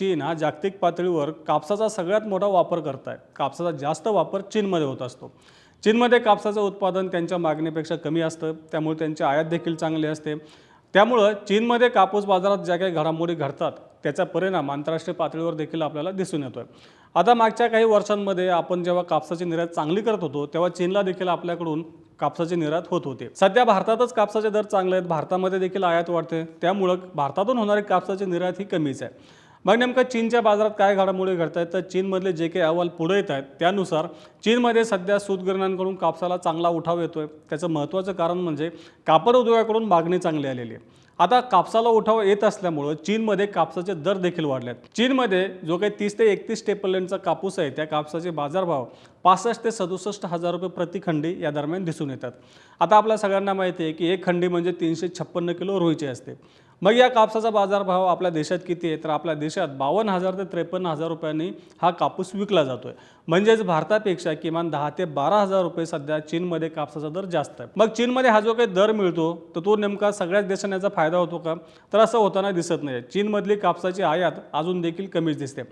चीन हा जागतिक पातळीवर कापसाचा सगळ्यात मोठा वापर करत आहे कापसाचा जास्त वापर चीनमध्ये होत असतो. चीनमध्ये कापसाचं उत्पादन त्यांच्या मागणीपेक्षा कमी असतं. त्यामुळे त्यांची आयात देखील चांगली असते. त्यामुळं चीनमध्ये कापूस बाजारात ज्या काही घडामोडी घडतात त्याचा परिणाम आंतरराष्ट्रीय पातळीवर देखील आपल्याला दिसून येतो आहे आता मागच्या काही वर्षांमध्ये आपण जेव्हा कापसाची निर्यात चांगली करत होतो तेव्हा चीनला देखील आपल्याकडून कापसाची निर्यात होत होते. सध्या भारतातच कापसाचे दर चांगले आहेत. भारतामध्ये देखील आयात वाढते. त्यामुळं भारतातून होणारी कापसाची निर्यात ही कमीच आहे. मग नेमकं चीनच्या बाजारात काय घडामोडी घडत आहेत तर चीनमधले जे काही अहवाल पुढे येत आहेत त्यानुसार चीनमध्ये सध्या सूतगिरण्यांकडून कापसाला चांगला उठाव येतोय. त्याचं महत्त्वाचं कारण म्हणजे कापड उद्योगाकडून मागणी चांगली आलेली आहे. आता कापसाला उठाव येत असल्यामुळं चीनमध्ये कापसाचे दर देखील वाढले आहेत चीनमध्ये जो काही तीस ते एकतीस टेपलेंटचा कापूस आहे त्या कापसाचे बाजारभाव पासष्ट ते सदुसष्ट हजार रुपये प्रतिखंडी या दरम्यान दिसून येतात. आता आपल्या सगळ्यांना माहिती आहे की एक खंडी म्हणजे तीनशे छप्पन्न किलो रोहीची असते. मग या कापसाचा बाजारभाव आपल्या देशात किती आहे? तर आपल्या देशात बावन्न हजार ते त्रेपन्न हजार रुपयांनी हा कापूस विकला जातो आहे म्हणजेच भारतापेक्षा किमान दहा ते बारा हजार रुपये सध्या चीनमध्ये कापसाचा दर जास्त आहे. मग चीनमध्ये हा जो काही दर मिळतो तर तो नेमका सगळ्याच देशांना याचा फायदा होतो का? तर असं होताना दिसत नाही. चीनमधली कापसाची आयात अजून देखील कमीच दिसते.